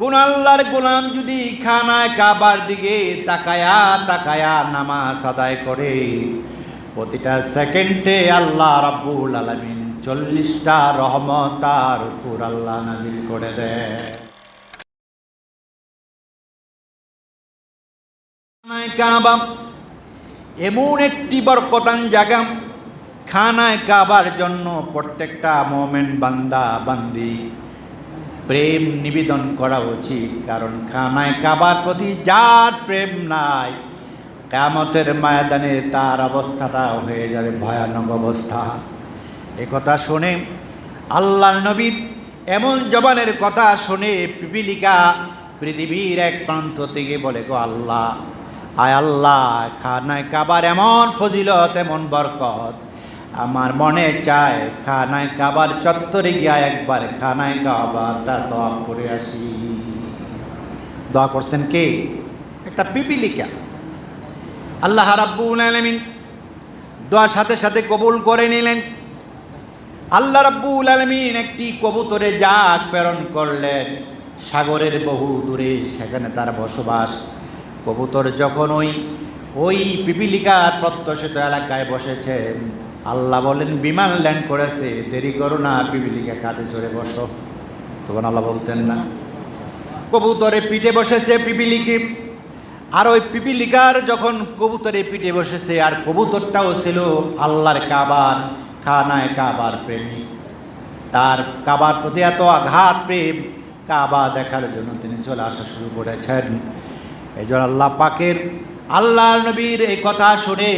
কোন আল্লাহর গোলাম যদি খানায় কাবার দিকে তাকায়া তাকায়া নামাজ আদায় করে, প্রতিটা সেকেন্ডে আল্লাহ রাব্বুল আলামিন চল্লিশটা রহমত তার উপর আল্লাহ নাজিল করে দেয়। কাবা এমন একটি বরকটান জায়গা, খানায় কাবার জন্য প্রত্যেকটা মোমেন্ট বান্দা, বান্দি প্রেম নিবেদন করা উচিত, কারণ খানায় কাবার প্রতি যার প্রেম নাই কামতের ময়দানে তার অবস্থাটা হয়ে যাবে ভয়ানক অবস্থা। কথা শুনে আল্লাহ নবীর এমন জবানের কথা শুনে পিপিলিকা পৃথিবীর এক প্রান্ত থেকে বলে, গো আল্লাহ, আয় আল্লাহ খানায় কাবার এমন ফজিলত, এমন বরকত আমার মনে চায়, খানায় কাবার চত্বরে গিয়া একবার খানায় কাবারটা দোয়া করে আসি। দোয়া করছেন কে? একটা পিপিলিকা আল্লাহ রাব্বুল আলামিন দোয়ার সাথে সাথে কবুল করে নিলেন। আল্লাহ রাব্বুল আলামিন একটি কবুতরে জাগ প্রেরণ করলেন। সাগরের বহু দূরে সেখানে তার বসবাস। কবুতর যখন ওই ওই পিপিলিকার প্রত্যাশিত এলাকায় বসেছেন আল্লাহ বলেন, বিমান ল্যান্ড করেছে, দেরি করো না পিপিলিকা কাঁধে চড়ে বসো। সোবান আল্লাহ বলতেন না। কবুতরে পিঠে বসেছে পিপিলিকি আর ওই পিপিলিকার যখন কবুতরে পিঠে বসেছে, আর কবুতরটাও ছিল আল্লাহর কাবার, খানায় কাবার প্রেমী। তার কাবার প্রতি এত আঘাত, প্রেম, কাবা দেখার জন্য তিনি চলে আসা শুরু করেছেন। এই জন্য আল্লাহ পাকের আল্লাহ নবীর এই কথা শুনে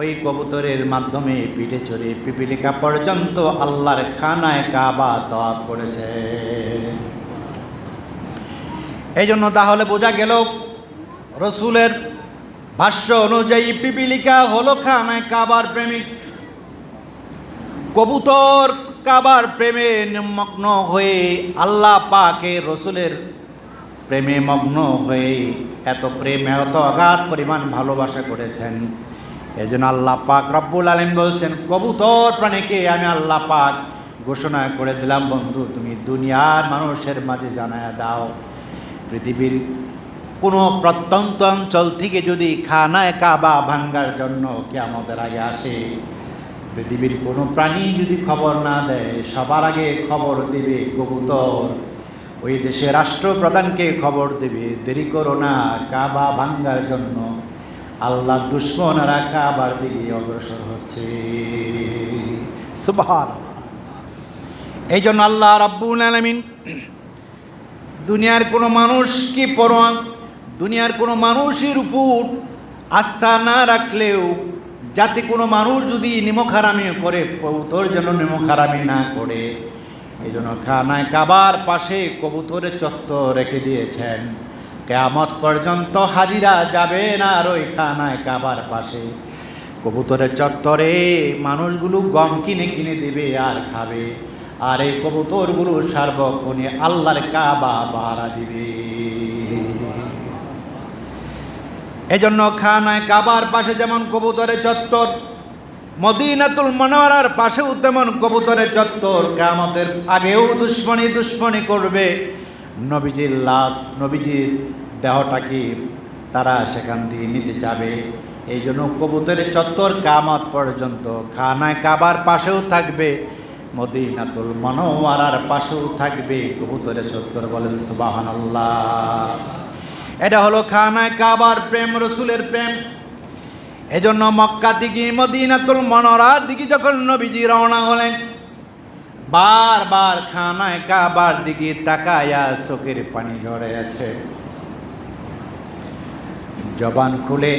ওই কবুতরের মাধ্যমে পিঠে চড়ে পিপিলিকা পর্যন্ত আল্লাহর খানায় কাবা তওয়াব করেছে। এই জন্য তাহলে বোঝা গেল, রসুলের ভাষ্য অনুযায়ী পিপিলিকা হলো খানায় কাবার প্রেমিক। কবুতর কাবার প্রেমে মগ্ন হয়ে আল্লাহ পাকে রসুলের প্রেমে মগ্ন হয়ে এত প্রেম, এত অগাধ পরিমাণ ভালোবাসা করেছেন। এই জন্য আল্লাহ পাক রব্বুল আলম বলছেন, কবুতর প্রাণীকে আমি আল্লাহ পাক ঘোষণা করে দিলাম, বন্ধু, তুমি দুনিয়ার মানুষের মাঝে জানায় দাও। পৃথিবীর কোনো প্রত্যন্ত অঞ্চল থেকে যদি খানায় কাবা ভাঙ্গার জন্য কে আমাদের আগে আসে, পৃথিবীর কোনো প্রাণী যদি খবর না দেয়, সবার আগে খবর দেবে কবুতর। ওই দেশে রাষ্ট্রপ্রধানকে খবর দেবে, দেরি করো না, কাবা ভাঙ্গার জন্য আল্লাহ দুশ্মনরা কাবার দিকে অগ্রসর হচ্ছে। এই জন্য আল্লাহ রাব্বুল আলামিন দুনিয়ার কোনো মানুষ কি পরোয়া, দুনিয়ার কোনো মানুষের উপর আস্থা না রাখলেও যাতে কোনো মানুষ যদি নিমখারামি করে, কবুতর যেন নিমখারামি না করে। এই জন্য খানায় কাবার পাশে কবুতরের চত্বর রেখে দিয়েছেন। কেয়ামত পর্যন্ত হাজিরা যাবে না আর ওই খানায় কাবার পাশে। কবুতরের চত্বরে মানুষগুলো গম কিনে কিনে দেবে আর খাবে। আর এই কবুতরগুলো সার্বক্ষণে আল্লাহর কাবা বাহারা দিবে। এজন্য খানায় কাবার পাশে যেমন কবুতরের চত্বর, মদিনাতুল মনোয়ারার পাশেও তেমন কবুতরের চত্বর। কামতের আগেও দুশ্মনী দুশ্মনী করবে। নবীজির লাশ, নবীজির দেহটাকে তারা সেখান দিয়ে নিতে চাবে এই জন্য কবুতরের চত্বর কামত পর্যন্ত, খানায় কাবার পাশেও থাকবে, মদিনাতুল মনোয়ারার পাশেও থাকবে কবুতরের চত্বর বলেন সুবাহান এটা হলো খানায় কাবার প্রেম, রসুলের প্রেম। এজন্য মক্কা দিকে, মদিনাতুল মনোরার দিকে যখন নবীজি রওনা হলেন বারবার খানায় কাবার দিকে তাকায়া চোখের পানি ঝরে আছে। জবান খুলে,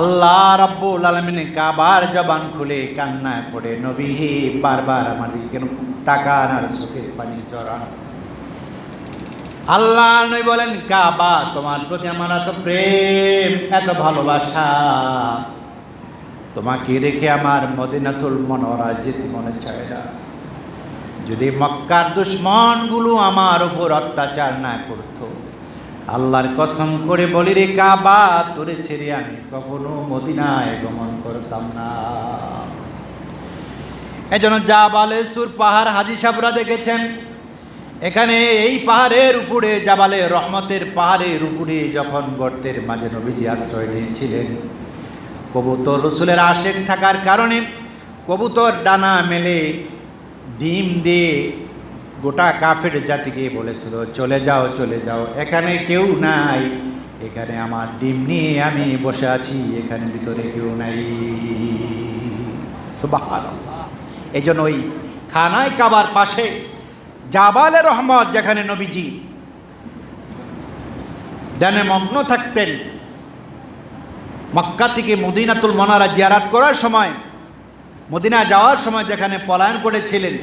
আল্লাহ রাব্বুল আলমিন কাবার জবান খুলে কান্নায় পড়ে। নবী বারবার আমার কেন তাকান আর চোখের পানি জড়ান আল্লাহ নই বলেন, কাবা তোমার প্রতি আমার এত প্রেম, এত ভালোবাসা। তোমাকে রেখে আমার মদিনাতুল মনোরা যেতে মনে চায় না। যদি মক্কার দুশ্মনগুলো আমার উপর অত্যাচার না করতো, আল্লাহর কসম করে বলি রে কাবা, তোরে ছেড়ে আমি কখনো মদিনায় গমন করতাম না। এই জন্য যা বালেশ্বর পাহাড় হাজি সাবরা দেখেছেন, এখানে এই পাহাড়ের উপরে জাবালে রহমতের পাহাড়ের উপরে যখন গর্তের মাঝে নবীজি আশ্রয় নিয়েছিলেন, কবুতর রসুলের আশেক থাকার কারণে কবুতর ডানা মেলে ডিম দিয়ে গোটা কাফের জাতিকে বলেছিল, চলে যাও চলে যাও, এখানে কেউ নাই, এখানে আমার ডিম নিয়ে আমি বসে আছি, এখানে ভিতরে কেউ নাই। এই জন্য ওই খানায় কাবার পাশে জাবালে রহমত যেখানে নবীজি ধ্যানে মগ্ন থাকতেন, মক্কা থেকে মদিনাতুল মনারা জিয়ারাত করার সময় মদিনা যাওয়ার সময় যেখানে পলায়ন করেছিলেন,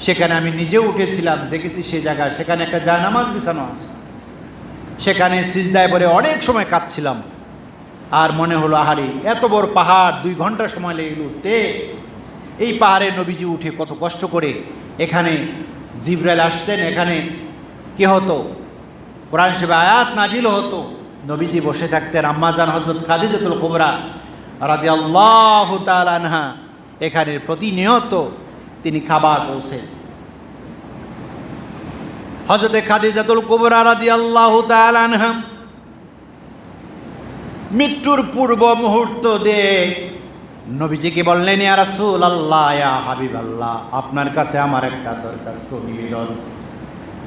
সেখানে আমি নিজেও উঠেছিলাম, দেখেছি সে জায়গায় সেখানে একটা জায়নামাজ বিছানো আছে। সেখানে সিজদায় পরে অনেক সময় কাঁদছিলাম। আর মনে হলো, আহারি, এত বড় পাহাড়, দুই ঘণ্টা সময় লেগে উঠতে এই পাহাড়ে নবীজি উঠে কত কষ্ট করে এখানে জিব্রাইল আসতেন। এখানে কি হতো? কোরআন সেবা আয়াত নাজিল হতো। নবীজি বসে থাকতেন, আম্মাজান হজরত খাদিজাতুল কুবরা রাদি আল্লাহ তালানহা এখানে প্রতিনিয়ত তিনি খাবার পৌঁছেন। হজরতে খাদিজাতুল কুবরা রাদি আল্লাহ তালানহা মৃত্যুর পূর্ব মুহূর্ত দে নবীজিকে বললেন, ইয়া আল্লাহ ইয়া হাবিব আল্লাহ আপনার কাছে আমার একটা দরখাস্ত নিবেদন।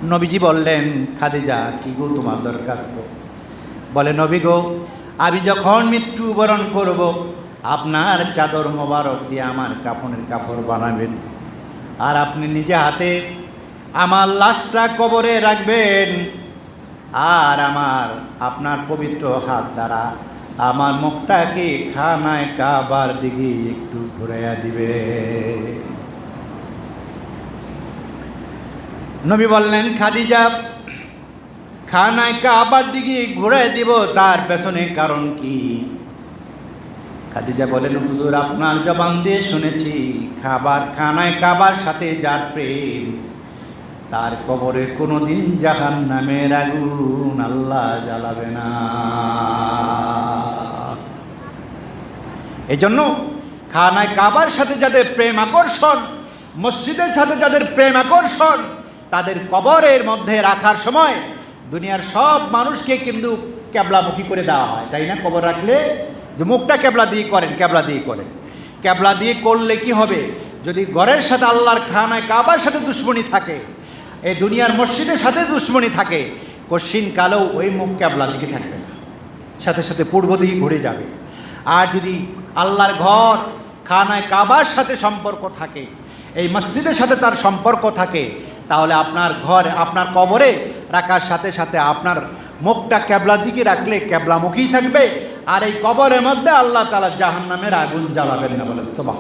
নবীজি বললেন, খাদিজা, কি গো তোমার দরখাস্ত? বলে, নবী গো আমি যখন মৃত্যুবরণ করব, আপনার চাদর মোবারক দিয়ে আমার কাফনের কাপড় বানাবেন। আর আপনি নিজে হাতে আমার লাশটা কবরে রাখবেন। আর আমার, আপনার পবিত্র হাত দ্বারা আমার মুখটাকে খানায় কাবার দিকে একটু ঘুরাইয়া দিবে। নবী বললেন, খাদিজা খানায় কাবার দিকে ঘুরাই দিব, তার পেছনে কারণ কি? খাদিজা বলেন, হুজুর, আপনার জবান দিয়ে শুনেছি, খাবার খানায় কাবার সাথে যার প্রেম, তার কবরে কোনোদিন জাহান নামের আগুন আল্লাহ জ্বালাবে না। এই জন্য খানায় কাবার সাথে যাদের প্রেম আকর্ষণ, মসজিদের সাথে যাদের প্রেম আকর্ষণ, তাদের কবরের মধ্যে রাখার সময় দুনিয়ার সব মানুষকে কিন্তু ক্যাবলামুখী করে দেওয়া হয়, তাই না? কবর রাখলে যে মুখটা ক্যাবলা দিয়ে করেন ক্যাবলা দিয়ে করেন। ক্যাবলা দিয়ে করলে কি হবে? যদি ঘরের সাথে আল্লাহর খানায় কাবার সাথে দুশ্মনী থাকে এই দুনিয়ার মসজিদের সাথে দুশ্মনী থাকে, কশ্চিন কালেও ওই মুখ ক্যাবলা দিকে থাকবে না। সাথে সাথে পূর্ব দিকে ঘুরে যাবে। আর যদি আল্লাহর ঘর, খানায় কাবার সাথে সম্পর্ক থাকে, এই মসজিদের সাথে তার সম্পর্ক থাকে, তাহলে আপনার ঘর, আপনার কবরে রাখার সাথে সাথে আপনার মুখটা ক্যাবলার দিকে রাখলে ক্যাবলামুখী থাকবে। আর এই কবরের মধ্যে আল্লাহ তালা জাহান্নামের আগুন জ্বালাবেন না বলে সবাহ